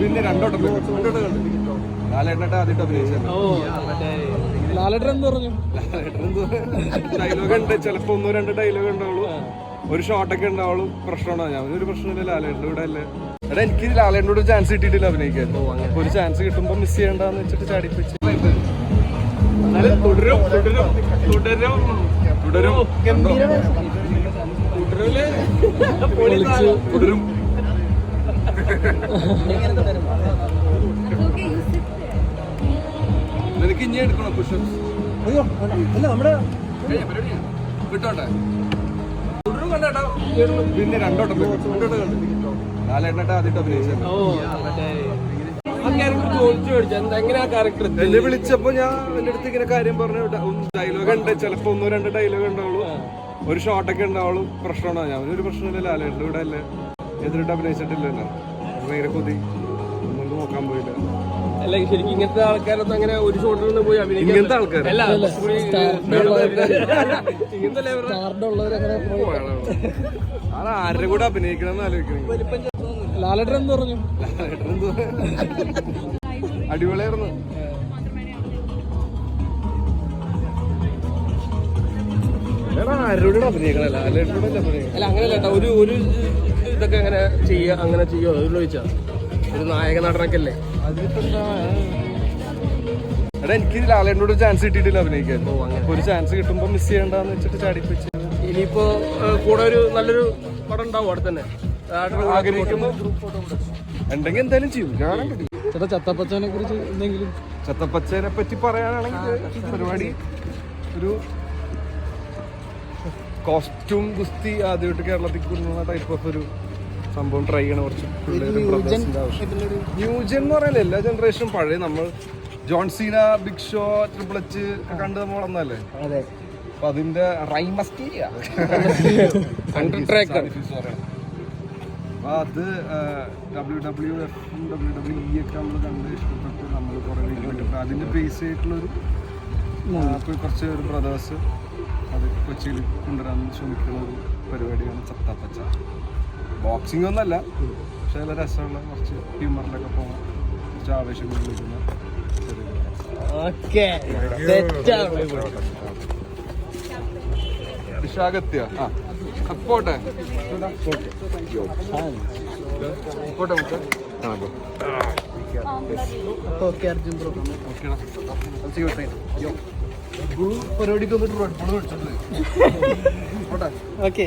പിന്നെ രണ്ടോട്ടം രണ്ടോട്ടം കണ്ടു. ലാലേട്ടനായിട്ട് ആദ്യമായിട്ട് അഭിനയിച്ചത്. ഓ മറ്റേ ലാലേട്ടൻ എന്ന് ഡയലോഗ് ഉണ്ട്. ചിലപ്പോ ഒന്നോ രണ്ടോ ഡയലോഗ് ഉണ്ടാവുള്ളൂ. ഒരു ഷോട്ടൊക്കെ ഉണ്ടാവുള്ളൂ. പ്രശ്നമാണോ? ഞാൻ ഒരു പ്രശ്നമില്ല. ലാലേട്ടന്റെ കൂടെ അല്ലേ? എടാ എനിക്ക് ലാലേട്ടനോട് ചാൻസ് കിട്ടിയിട്ടില്ല അഭിനയിക്കാൻ. അപ്പൊ ഒരു ചാൻസ് കിട്ടുമ്പോ മിസ് ചെയ്യണ്ടെന്ന് വെച്ചിട്ട് ചാടിപ്പിച്ച്. തുടരും തുടരും തുടരും. തുടരും. തുടരും. നിനക്ക് ഇനി എടുക്കണോ പുഷപ്സ് അയ്യോ അല്ല നമ്മുടെ വിട്ടോട്ടെ പിന്നെ രണ്ടോട്ടം രണ്ടോട്ടം കണ്ടു. ലാലേട്ടനായിട്ട് ആദ്യമായിട്ട് അഭിനയിച്ചത്. ഓ മറ്റേ ആ ക്യാരക്ടർ ചോദിച്ചു മേടിച്ചു. എന്താ എങ്ങനെ ആ ക്യാരക്ടർ എന്നെ വിളിച്ചപ്പോ ഞാൻ എന്റെ അടുത്ത് ഇങ്ങനെ കാര്യം പറഞ്ഞു ഡയലോഗ് ഉണ്ട് ചിലപ്പോ ഒന്നോ രണ്ടോ ഡയലോഗ് ഉണ്ടാവുള്ളൂ. ഒരു ഷോട്ടൊക്കെ ഉണ്ടാവുള്ളൂ. പ്രശ്നമാണോ ഞാൻ ഒരു പ്രശ്നമില്ല. ലാലേട്ടന്റെ കൂടെ അല്ലേ? എതിരിട്ട് അഭിനയിച്ചിട്ടില്ലല്ലോ. ഭയങ്കര കൊതി. ഒന്നും നോക്കാൻ പോയില്ല അല്ല ശരിക്കും ഇങ്ങനത്തെ ആൾക്കാരൊന്നും അങ്ങനെ ഒരു ഷോട്ടിൽ നിന്ന് പോയി അഭിനയിക്കാൻ ഇങ്ങനത്തെ ആൾക്കാർ അല്ല കുറച്ചുകൂടി ഇങ്ങനത്തെ level- അത് ആരുടെ കൂടെ അഭിനയിക്കണം എന്ന് ആലോചിക്കണം ലാലേട്ടൻ എന്ന് പറഞ്ഞു. ലാലേട്ടൻ എന്തോ അടിപൊളിയായിരുന്നു. ആരോടും അഭിനയിക്കണം? ലാലേട്ടനോട് അഭിനയിക്കണം? അല്ല അങ്ങനെയല്ല ഒരു ഒരു ഇതൊക്കെ എങ്ങനെ ചെയ്യുക അങ്ങനെ ചെയ്യുമോ അതുകൊണ്ട് ചോദിച്ചാ ഒരു നായക നടനൊക്കെ അല്ലേ? എടാ എനിക്ക് ലാലേട്ടനോട് ചാൻസ് കിട്ടിയിട്ടില്ല അഭിനയിക്കാൻ. ഒരു ചാൻസ് കിട്ടുമ്പോ മിസ് ചെയ്യണ്ടെന്ന് വെച്ചിട്ട് ചാടിപ്പിച്ച്. ഇനിയിപ്പോ കൂടെ ഒരു നല്ലൊരു പടം ഉണ്ടാവും അവിടെ തന്നെ. ആഗ്രഹിക്കുന്നു ഉണ്ടെങ്കിൽ എന്തായാലും ചെയ്യും. കാണാൻ പറ്റും ചേട്ടാ ചത്തപ്പച്ചനെ കുറിച്ച് എന്തെങ്കിലും? ചത്തപ്പച്ചനെ പറ്റി പറയാനാണെങ്കിൽ പരിപാടി ഒരു കോസ്റ്റ്യൂം ഗുസ്തി ആദ്യമായിട്ട് കേരളത്തിൽ കൊണ്ടുവന്ന ടൈപ്പ് ഓഫ് ഒരു സംഭവം ട്രൈ ചെയ്യണ കുറച്ച് ന്യൂജൻ എന്ന് പറയുന്നത് എല്ലാ ജനറേഷനും പഴയ നമ്മൾ. John Cena big show triple H കണ്ട് നമ്മൾ വളർന്നല്ലേ അപ്പൊ അതിന്റെ റൈമസ്റ്റീരിയ ട്രാക്കർ അപ്പൊ അത് ഡബ്ല്യു ഡബ്ല്യു എഫും ഡബ്ല്യു ഡബ്ല്യു ഇ ഒക്കെ നമ്മൾ കണ്ട് ഇഷ്ടപ്പെട്ട് നമ്മൾ കുറെ വീഡിയോ അതിന്റെ ബേസ് ആയിട്ടുള്ളൊരു കുറച്ച് ഒരു ബ്രദേഴ്സ് അത് കൊച്ചിയിൽ കൊണ്ടുവരാൻ ശ്രമിക്കുന്ന ഒരു പരിപാടിയാണ് ചത്താപ്പച്ച. ബോക്സിംഗ് ഒന്നല്ല. പക്ഷെ നല്ല രസമുള്ള കുറച്ച് ഹ്യൂമറിലൊക്കെ പോകാൻ കുറച്ച് ആവേശം കൊണ്ടിരിക്കുന്ന ഓക്കെ. വിശാഖത്യ ആ. പോട്ടെ പോട്ടെ നമുക്ക് ഓക്കെ അർജുൻ ബ്രോ. പരിപാടിക്ക് വന്നിട്ട് റെഡ് ബോൾ മേടിച്ചിട്ടുണ്ട്. പോട്ടെ. ഓക്കെ.